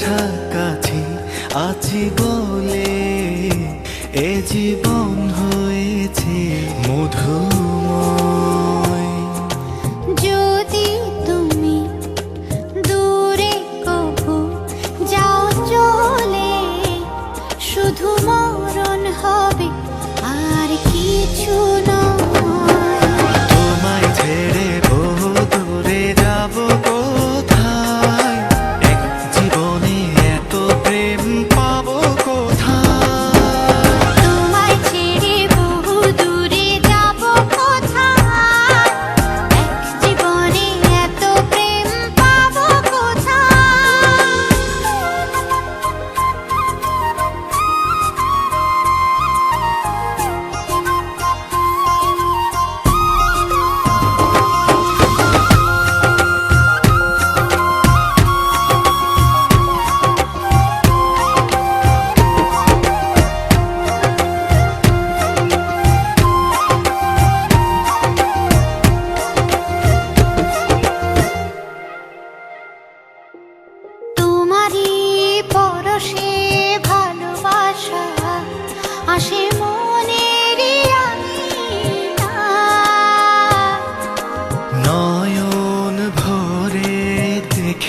কাছাকাছি আছি বলে এ জীবন হয়েছে মধুর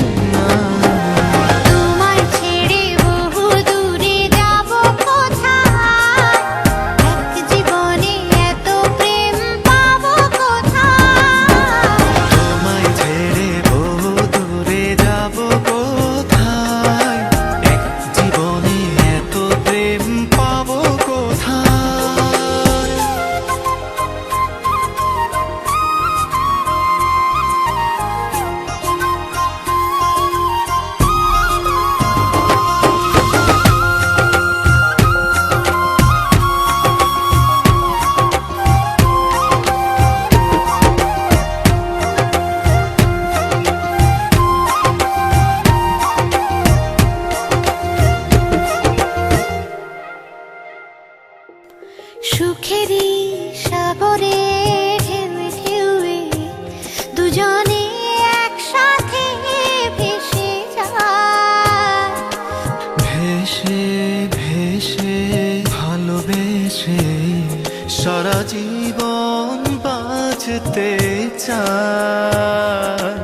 tonight সুখেরই সাগরে ঢেউ ঢেউয়ে দুজনে ভেসে ভেসে ভালোবেসে সারা জীবন বাঁচতে চায়।